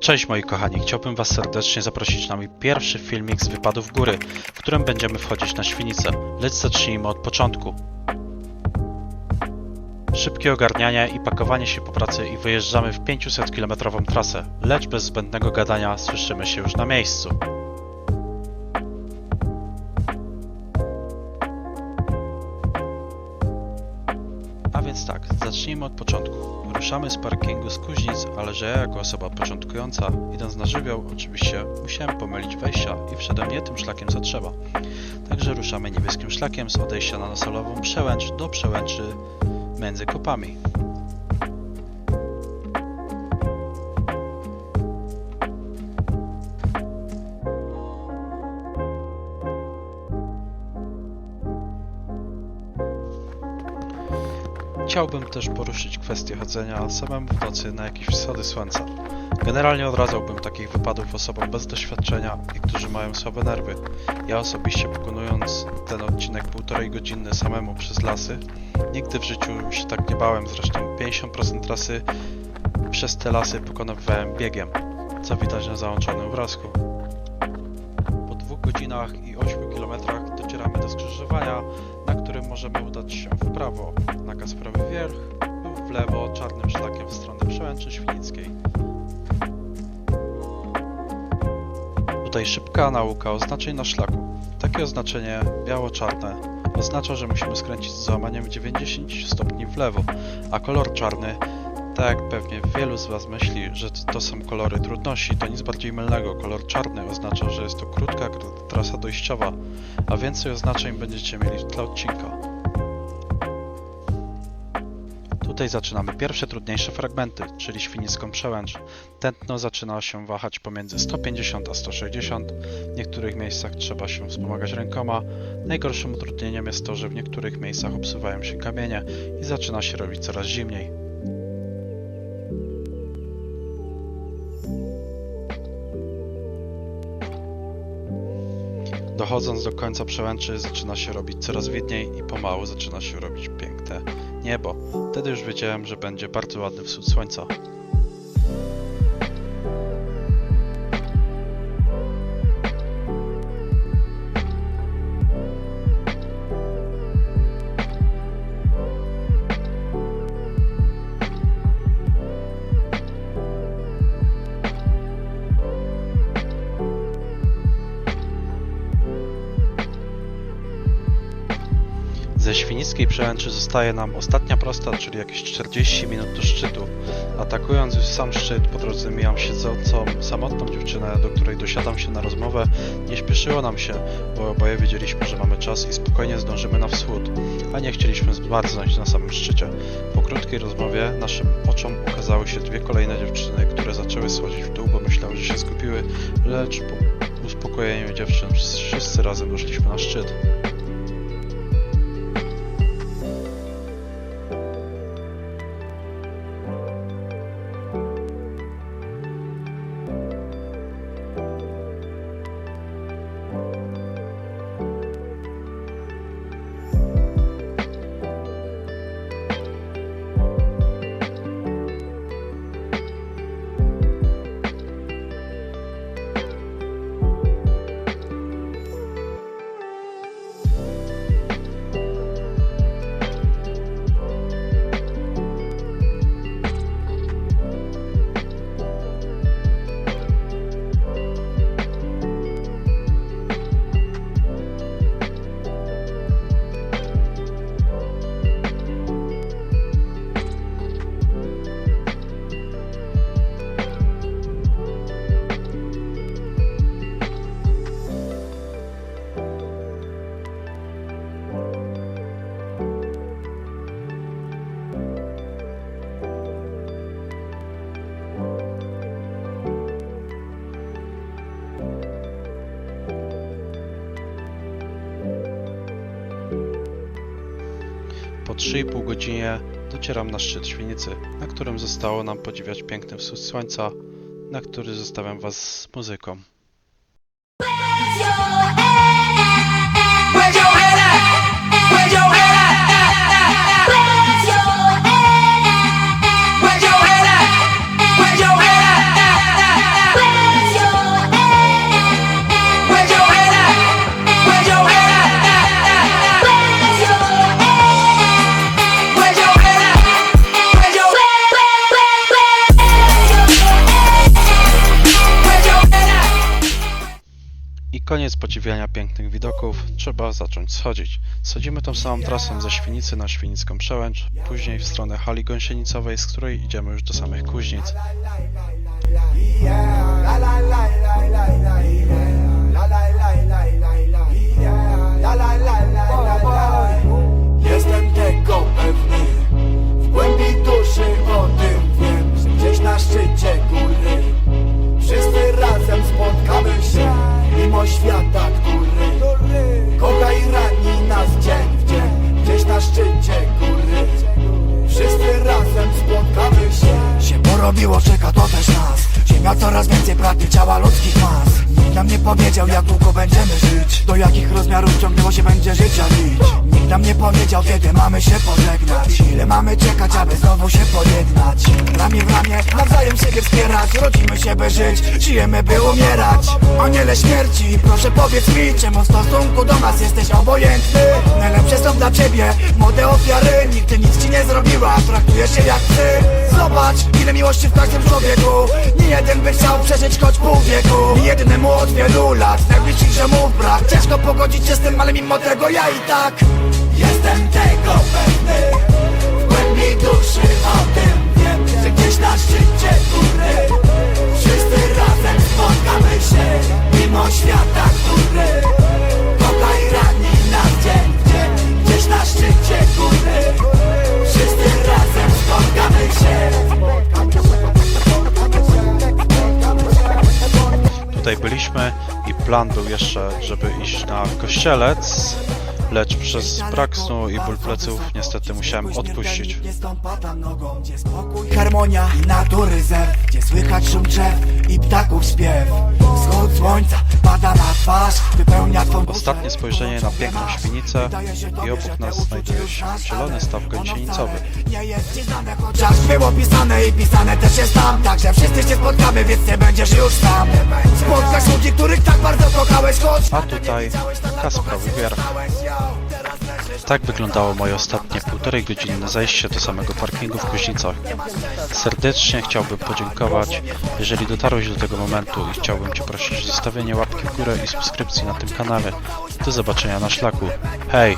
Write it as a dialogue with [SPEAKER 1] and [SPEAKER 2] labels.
[SPEAKER 1] Cześć moi kochani, chciałbym Was serdecznie zaprosić na mój pierwszy filmik z wypadów góry, w którym będziemy wchodzić na świnicę. Lecz zacznijmy od początku. Szybkie ogarnianie i pakowanie się po pracy i wyjeżdżamy w 500 km trasę, lecz bez zbędnego gadania słyszymy się już na miejscu. Więc tak, zacznijmy od początku. Ruszamy z parkingu z Kuźnic, ale że ja jako osoba początkująca, idąc na żywioł, oczywiście musiałem pomylić wejścia i wszedłem nie tym szlakiem co trzeba. Także ruszamy niebieskim szlakiem z odejścia na nasolową przełęcz do przełęczy między kopami. Chciałbym też poruszyć kwestię chodzenia samemu w nocy na jakieś wschody słońca. Generalnie odradzałbym takich wypadów osobom bez doświadczenia i którzy mają słabe nerwy. Ja osobiście pokonując ten odcinek półtorej godziny samemu przez lasy, nigdy w życiu się tak nie bałem, zresztą 50% trasy przez te lasy pokonywałem biegiem, co widać na załączonym obrazku. Po dwóch godzinach i 8 kilometrach docieramy do skrzyżowania, którym możemy udać się w prawo, na Kasprowy Wierch lub w lewo czarnym szlakiem w stronę Przełęczy Świnickiej. Tutaj szybka nauka oznaczeń na szlaku. Takie oznaczenie biało-czarne oznacza, że musimy skręcić z załamaniem w 90 stopni w lewo, a kolor czarny, tak jak pewnie wielu z Was myśli, że to- są kolory trudności, to nic bardziej mylnego. Kolor czarny oznacza, że jest to krótka trasa dojściowa, a więcej oznaczeń będziecie mieli tle odcinka. Tutaj zaczynamy pierwsze trudniejsze fragmenty, czyli świnicką przełęcz. Tętno zaczyna się wahać pomiędzy 150 a 160. W niektórych miejscach trzeba się wspomagać rękoma. Najgorszym utrudnieniem jest to, że w niektórych miejscach obsuwają się kamienie i zaczyna się robić coraz zimniej. Dochodząc do końca przełęczy zaczyna się robić coraz widniej i pomału zaczyna się robić piękne niebo. Wtedy już wiedziałem, że będzie bardzo ładny wschód słońca. Ze Świnickiej Przełęczy zostaje nam ostatnia prosta, czyli jakieś 40 minut do szczytu. Atakując już sam szczyt, po drodze mijam siedzącą samotną dziewczynę, do której dosiadam się na rozmowę. Nie śpieszyło nam się, bo oboje wiedzieliśmy, że mamy czas i spokojnie zdążymy na wschód, a nie chcieliśmy zmarznąć na samym szczycie. Po krótkiej rozmowie naszym oczom ukazały się dwie kolejne dziewczyny, które zaczęły schodzić w dół, bo myślały, że się zgubiły, lecz po uspokojeniu dziewczyn wszyscy razem doszliśmy na szczyt. 3,5 godzinie docieram na szczyt Świnicy, na którym zostało nam podziwiać piękny wschód słońca, na który zostawiam Was z muzyką. Podziwiania pięknych widoków, trzeba zacząć schodzić. Schodzimy tą samą trasą ze Świnicy na Świnicką Przełęcz, później w stronę hali gąsienicowej, z której idziemy już do samych Kuźnic.
[SPEAKER 2] braknie ciała ludzkich mas nam nie powiedział jak długo będziemy żyć. Do jakich rozmiarów ciągnęło się będzie życia lić Nikt nam nie powiedział kiedy mamy się pożegnać. Ile mamy czekać, aby znowu się pojednać? Ramię w ramię, nawzajem siebie wspierać. Rodzimy się by żyć, żyjemy by umierać. Aniele śmierci, proszę powiedz mi Czemu w stosunku do nas jesteś obojętny? Najlepsze są dla ciebie młode ofiary. Nigdy nic ci nie zrobiła, traktujesz się jak ty. Zobacz, ile miłości w każdym człowieku. Nie jeden by chciał przeżyć choć pół wieku. Nie jednemu od wielu lat Najbliższych ziomów brak. Ciężko pogodzić się z tym, ale mimo tego ja i tak Jestem tego pewny. W głębi duszy o tym wiem Że gdzieś na szczycie góry Wszyscy razem spotkamy się Mimo świata, który I
[SPEAKER 1] plan był jeszcze, żeby iść na kościelec, lecz przez brak snu i ból pleców niestety musiałem odpuścić.
[SPEAKER 2] Harmonia i natury zew Gdzie słychać szum drzew i ptaków śpiew. Wschód słońca pada na twarz, wypełnia twą.
[SPEAKER 1] Ostatnie spojrzenie na piękną świnicę i obok nas znajduje się zielony staw
[SPEAKER 2] wcale Nie jest ci znane, chociaż było pisane i pisane też jest tam. Także wszyscy się spotkamy, więc nie będziesz już sam. Spotkasz ludzi, których tak bardzo kochałeś, choć
[SPEAKER 1] A tutaj Kasprowy Wierch. Tak wyglądało moje ostatnie półtorej godzinne zajście do samego parkingu w Kuźnicach. Serdecznie chciałbym podziękować, jeżeli dotarłeś do tego momentu i chciałbym Cię prosić o zostawienie łapki w górę i subskrypcji na tym kanale. Do zobaczenia na szlaku. Hej!